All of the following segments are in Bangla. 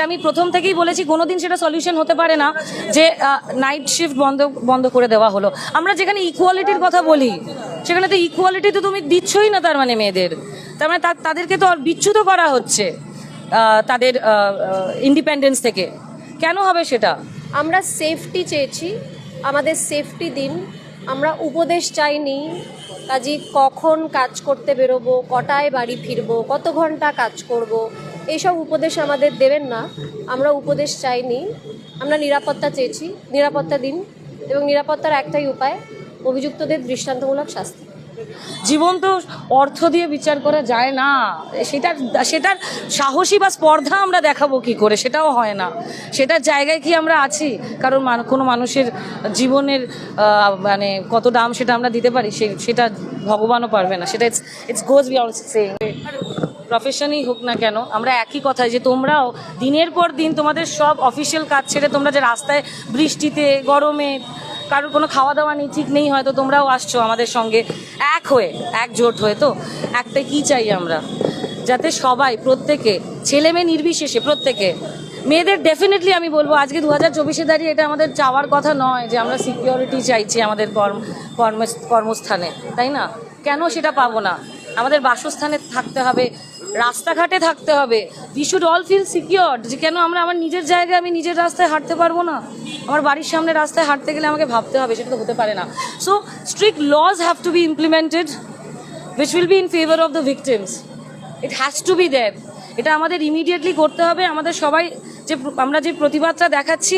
এটা আমি প্রথম থেকেই বলেছি, কোনোদিন সেটা সলিউশন হতে পারে না যে নাইট শিফট বন্ধ বন্ধ করে দেওয়া হলো। আমরা যেখানে ইকুয়ালিটির কথা বলি, সেখানে তো ইকুয়ালিটি তো তুমি দিচ্ছই না তার মানে মেয়েদের। তার মানে তাদেরকে তো বিচ্যুত করা হচ্ছে তাদের ইন্ডিপেন্ডেন্স থেকে। কেন হবে সেটা? আমরা সেফটি চেয়েছি, আমাদের সেফটি দিন। আমরা উপদেশ চাইনি, কাজী কখন কাজ করতে বেরোবো, কটায় বাড়ি ফিরবো, কত ঘণ্টা কাজ করব এইসব উপদেশ আমাদের দেবেন না। আমরা উপদেশ চাইনি। আমরা নিরাপত্তা চেয়েছি। নিরাপত্তা দিন এবং নিরাপত্তার একটাই উপায়, অভিযুক্তদের দৃষ্টান্তমূলক শাস্তি। জীবন তো অর্থ দিয়ে বিচার করা যায় না। সেটার সেটার সাহসী বা স্পর্ধা আমরা দেখাবো কি করে? সেটাও হয় না। সেটার জায়গায় কি আমরা আছি? কারণ কোনো মানুষের জীবনের মানে কত দাম সেটা আমরা দিতে পারি? সেটা ভগবানও পারবে না। সেটা it's it's goes be also same প্রফেশনই হোক না কেন, আমরা একই কথায় যে তোমরাও দিনের পর দিন তোমাদের সব অফিসিয়াল কাজ ছেড়ে তোমরা যে রাস্তায়, বৃষ্টিতে, গরমে, কারোর কোনো খাওয়া দাওয়া নেই, ঠিক নেই হয়তো, তোমরাও আসছো আমাদের সঙ্গে। এক হয়ে একজোট হয়ে তো? একটা কি চাই আমরা? যাতে সবাই, প্রত্যেকে, ছেলে মেয়ে নির্বিশেষে, প্রত্যেকে। মেয়েদের ডেফিনেটলি আমি বলব, আজকে দু হাজার চব্বিশে দাঁড়িয়ে এটা আমাদের চাওয়ার কথা নয় যে আমরা সিকিউরিটি চাইছি আমাদের কর্ম কর্ম কর্মস্থানে, তাই না? কেন সেটা পাবো না? আমাদের বাসস্থানে থাকতে হবে রাস্তাঘাটে থাকতে হবে। We should all feel secure যে কেন আমরা আমার নিজের জায়গায় আমি নিজের রাস্তায় হাঁটতে পারব না? আমার বাড়ির সামনে রাস্তায় হাঁটতে গেলে আমাকে ভাবতে হবে, সেটা তো হতে পারে না। So strict laws have to be implemented which will be in favour of the victims. It has to be there. এটা আমাদের ইমিডিয়েটলি করতে হবে। আমাদের সবাই যে আমরা যে প্রতিবাদটা দেখাচ্ছি,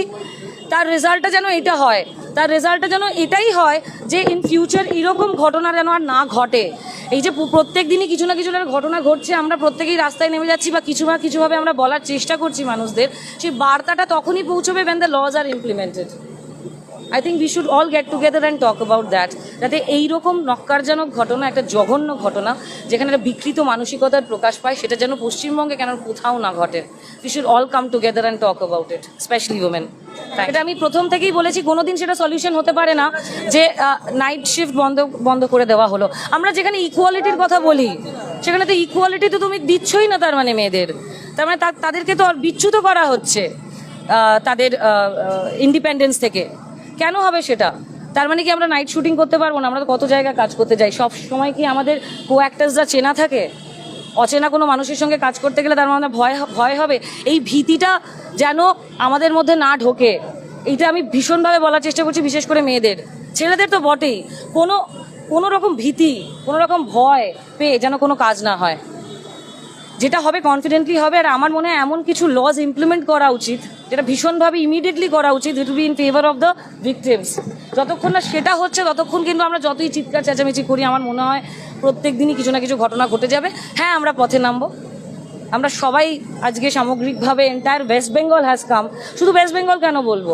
তার রেজাল্টটা যেন এটা হয়। তার রেজাল্টটা যেন এটাই হয় যে ইন ফিউচার এরকম ঘটনা যেন আর না ঘটে। এই যে প্রত্যেক দিনই কিছু না কিছু ঘটনা ঘটছে, আমরা প্রত্যেকেই রাস্তায় নেমে যাচ্ছি বা কিছু না কিছুভাবে আমরা বলার চেষ্টা করছি মানুষদের, সেই বার্তাটা তখনই পৌঁছবে when the laws are implemented I think we should all get together and talk about that যাতে এইরকম নক্কারজনক ঘটনা, একটা জঘন্য ঘটনা, যেখানে একটা বিকৃত মানসিকতার প্রকাশ পায়, সেটা যেন পশ্চিমবঙ্গে কেন কোথাও না ঘটে। We should all come together and talk about it specially women এটা আমি প্রথম থেকেই বলেছি, কোনোদিন সেটা সলিউশন হতে পারে না যে নাইট শিফট বন্ধ বন্ধ করে দেওয়া হলো। আমরা যেখানে ইকুয়ালিটির কথা বলি, সেখানে তো ইকুয়ালিটি তো তুমি দিচ্ছই না তার মানে মেয়েদের। তার মানে তাদেরকে তো বিচ্যুত করা হচ্ছে তাদের ইন্ডিপেন্ডেন্স থেকে। কেন হবে সেটা? তার মানে কি আমরা নাইট শুটিং করতে পারব না? আমরা কত জায়গায় কাজ করতে যাই? সব সময় কি আমাদের কো অ্যাক্টার্সরা চেনা থাকে? অচেনা কোনো মানুষের সঙ্গে কাজ করতে গেলে তার মানে ভয় ভয় হবে। এই ভীতিটা যেন আমাদের মধ্যে না ঢোকে, এইটা আমি ভীষণভাবে বলার চেষ্টা করছি, বিশেষ করে মেয়েদের। ছেলেদের তো বটেই। কোনো কোনো রকম ভীতি, কোনো রকম ভয় পেয়ে যেন কোনো কাজ না হয়। যেটা হবে কনফিডেন্টলি হবে, আর আমার মনে হয় এমন কিছু লজ ইমপ্লিমেন্ট করা উচিত, যেটা ভীষণভাবে ইমিডিয়েটলি করা উচিত it be in favour of the victims যতক্ষণ না সেটা হচ্ছে, ততক্ষণ কিন্তু আমরা যতই চিৎকার চেঁচামেচি করি, আমার মনে হয় প্রত্যেক দিনই কিছু না কিছু ঘটনা ঘটে যাবে। হ্যাঁ আমরা পথে নামবো। আমরা সবাই আজকে সামগ্রিকভাবে entire West Bengal has come শুধু ওয়েস্ট বেঙ্গল কেন বলব?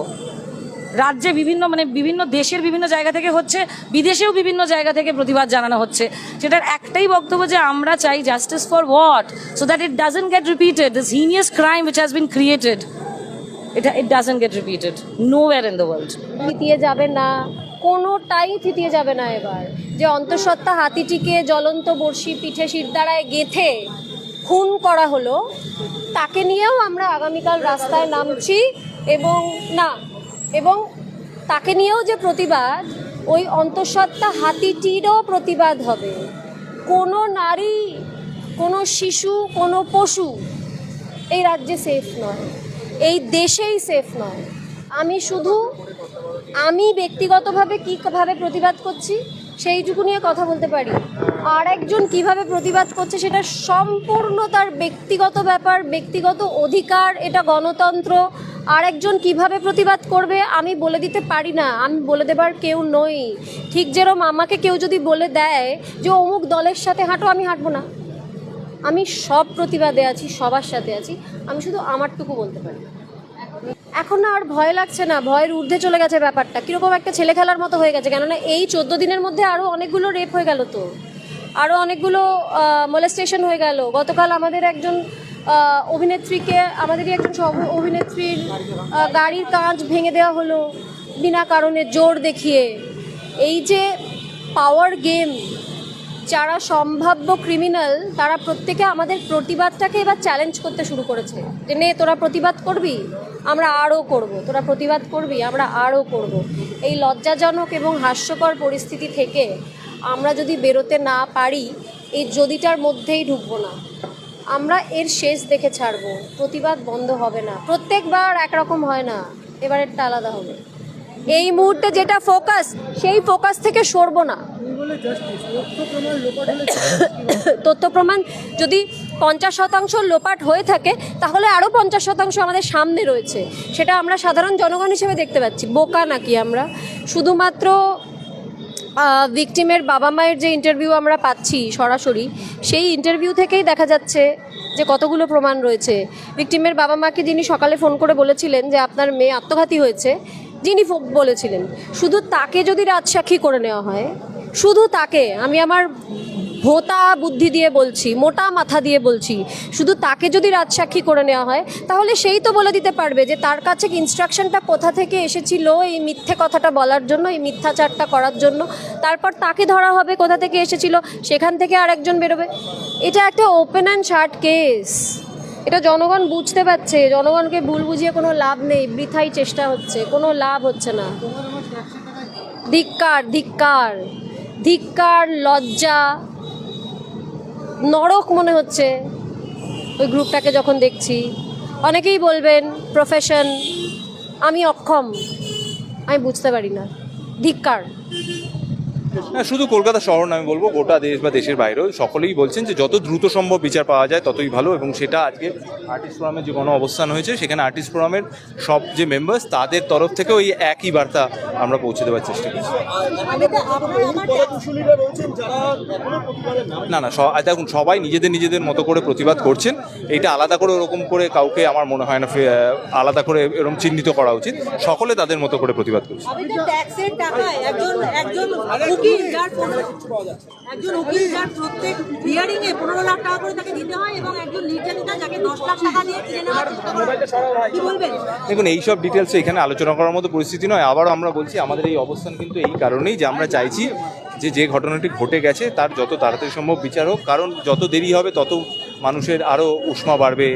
রাজ্যে বিভিন্ন মানে বিভিন্ন দেশের বিভিন্ন জায়গা থেকে হচ্ছে, বিদেশেও বিভিন্ন জায়গা থেকে প্রতিবাদ জানানো হচ্ছে। সেটার একটাই বক্তব্য যে আমরা চাই justice for what so that it doesn't get repeated this heinous crime which has been created এটা it doesn't get repeated no war in the world থিতিয়ে যাবে না। কোনোটাই থিতিয়ে যাবে না এবার। যে অন্তঃসত্ত্বা হাতিটিকে জ্বলন্ত বড়শি পিঠে শিরদাঁড়ায় গেথে খুন করা হলো, তাকে নিয়েও আমরা আগামীকাল রাস্তায় নামছি এবং না, এবং তাকে নিয়েও যে প্রতিবাদ, ওই অন্তঃসত্ত্বা হাতিটিরও প্রতিবাদ হবে। কোনো নারী, কোনো শিশু, কোনো পশু এই রাজ্যে সেফ নয়। এই দেশেই সেফ নয়। আমি শুধু, আমি ব্যক্তিগতভাবে কীভাবে প্রতিবাদ করছি সেইটুকু নিয়ে কথা বলতে পারি। আর একজন কীভাবে প্রতিবাদ করছে সেটা সম্পূর্ণ তার ব্যক্তিগত ব্যাপার, ব্যক্তিগত অধিকার, এটা গণতন্ত্র। আর একজন কীভাবে প্রতিবাদ করবে আমি বলে দিতে পারি না। আমি বলে দেবার কেউ নই। ঠিক যেরম আমাকে কেউ যদি বলে দেয় যে অমুক দলের সাথে হাঁটো, আমি হাঁটবো না। আমি সব প্রতিবাদে আছি, সবার সাথে আছি। আমি শুধু আমারটুকু বলতে পারি। এখন আর ভয় লাগছে না, ভয়ের ঊর্ধ্বে চলে গেছে ব্যাপারটা। কীরকম একটা ছেলে খেলার মতো হয়ে গেছে, কেননা এই চোদ্দ দিনের মধ্যে আরও অনেকগুলো রেপ হয়ে গেল তো। আরও অনেকগুলো মোলেস্টেশন হয়ে গেল। গতকাল আমাদের একজন অভিনেত্রীকে, আমাদেরই একজন সহ- অভিনেত্রীর গাড়ির কাঁচ ভেঙে দেওয়া হলো বিনা কারণে জোর দেখিয়ে। এই যে পাওয়ার গেম যারা সম্ভাব্য ক্রিমিনাল তারা প্রত্যেকে আমাদের প্রতিবাদটাকে এবার চ্যালেঞ্জ করতে শুরু করেছে। যে, নে, তোরা প্রতিবাদ করবি? আমরা আরও করব। তোরা প্রতিবাদ করবি? আমরা আরও করব। এই লজ্জাজনক এবং হাস্যকর পরিস্থিতি থেকে আমরা যদি বেরোতে না পারি, এই যদিটার মধ্যেই ঢুকবো না। আমরা এর শেষ দেখে ছাড়বো। প্রতিবাদ বন্ধ হবে না। প্রত্যেকবার একরকম হয় না। এবারেরটা আলাদা হবে। এই মুহূর্তে যেটা ফোকাস সেই ফোকাস থেকে সরবো না। তথ্য প্রমাণ যদি পঞ্চাশ শতাংশ লোপাট হয়ে থাকে, তাহলে আরও পঞ্চাশ শতাংশ আমাদের সামনে রয়েছে। সেটা আমরা সাধারণ জনগণ হিসেবে দেখতে পাচ্ছি, বোকা নাকি আমরা? শুধুমাত্র ভিকটিমের বাবা মায়ের যে ইন্টারভিউ আমরা পাচ্ছি সরাসরি, সেই ইন্টারভিউ থেকেই দেখা যাচ্ছে যে কতগুলো প্রমাণ রয়েছে। ভিকটিমের বাবা মাকে যিনি সকালে ফোন করে বলেছিলেন যে আপনার মেয়ে আত্মঘাতী হয়েছে যিনি বলেছিলেন, শুধু তাকে যদি রাজসাক্ষী করে নেওয়া হয়, শুধু তাকে, আমি আমার ভোতা বুদ্ধি দিয়ে বলছি, মোটা মাথা দিয়ে বলছি, শুধু তাকে যদি রাজসাক্ষী করে নেওয়া হয়, তাহলে সেই তো বলে দিতে পারবে যে তার কাছে ইনস্ট্রাকশনটা কোথা থেকে এসেছিল, এই মিথ্যে কথাটা বলার জন্য, এই মিথ্যাচারটা করার জন্য, তারপর তাকে ধরা হবে কোথা থেকে এসেছিল, সেখান থেকে আর একজন বেরোবে। এটা একটা ওপেন অ্যান্ড শার্ট কেস এটা জনগণ বুঝতে পারছে, জনগণকে ভুল বুঝিয়ে কোনো লাভ নেই, বৃথাই চেষ্টা হচ্ছে, কোনো লাভ হচ্ছে না। ধিক্কার ধিক্কার ধিক্কার, লজ্জা, নরক মনে হচ্ছে ওই গ্রুপটাকে যখন দেখছি। অনেকেই বলবেন, প্রফেশন, আমি অক্ষম। আমি বুঝতে পারি না। ধিক্কার। না, শুধু কলকাতা শহর না, আমি বলব গোটা দেশ বা দেশের বাইরেও সকলেই বলছেন যে যত দ্রুত সম্ভব বিচার পাওয়া যায়, ততই ভালো এবং সেটা আজকে আর্টিস্ট ফোরামের যে অবস্থান হয়েছে, সেখানে আর্টিস্ট ফোরামের সব যে মেম্বার্স তাদের তরফ থেকে ওই একই বার্তা আমরা পৌঁছে দেওয়ার চেষ্টা করছি। না না দেখুন, সবাই নিজেদের নিজেদের মতো করে প্রতিবাদ করছেন। এটা আলাদা করে ওরকম করে কাউকে আমার মনে হয় না আলাদা করে এরকম চিহ্নিত করা উচিত। সকলে তাদের মতো করে প্রতিবাদ করছে। দেখুন, এইসব ডিটেলস এখানে আলোচনা করার মতো পরিস্থিতি নয়। আবারও আমরা বলছি, আমাদের এই অবস্থান কিন্তু এই কারণেই যে আমরা চাইছি যে যে ঘটনাটি ঘটে গেছে, তার যত তাড়াতাড়ি সম্ভব বিচার হোক। কারণ যত দেরি হবে, তত মানুষের আরও উষ্মা বাড়বে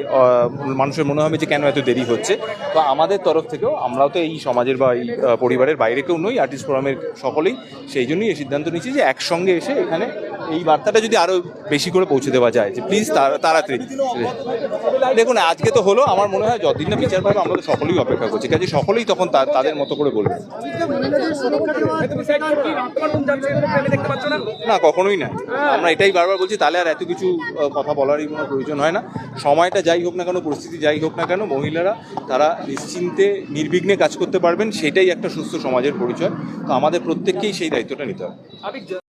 মানুষের মনে হবে যে কেন এত দেরি হচ্ছে। তো আমাদের তরফ থেকেও, আমরাও তো এই সমাজের বা এই পরিবারের বাইরে কেউ নই আর্টিস্ট ফোরামের সকলেই, সেই জন্যই এই সিদ্ধান্ত নিয়েছি যে একসঙ্গে এসে এখানে এই বার্তাটা যদি আরও বেশি করে পৌঁছে দেওয়া যায়, যে প্লিজ তাড়াতাড়ি। দেখুন, আজকে তো হলো, আমার মনে হয় যতদিন না বিচার পাবে, আমরা সকলেই অপেক্ষা করছি। কাজে সকলেই তখন তাদের মতো করে বলবে। না, কখনোই না। আমরা এটাই বারবার বলছি, তাহলে আর এত কিছু কথা বলারই কোনো প্রয়োজন হয় না। সময়টা যাই হোক না কেন, পরিস্থিতি যাই হোক না কেন, মহিলারা, তারা নিশ্চিন্তে, নির্বিঘ্নে কাজ করতে পারবেন, সেটাই একটা সুস্থ সমাজের পরিচয়। তো আমাদের প্রত্যেককেই সেই দায়িত্বটা নিতে হবে।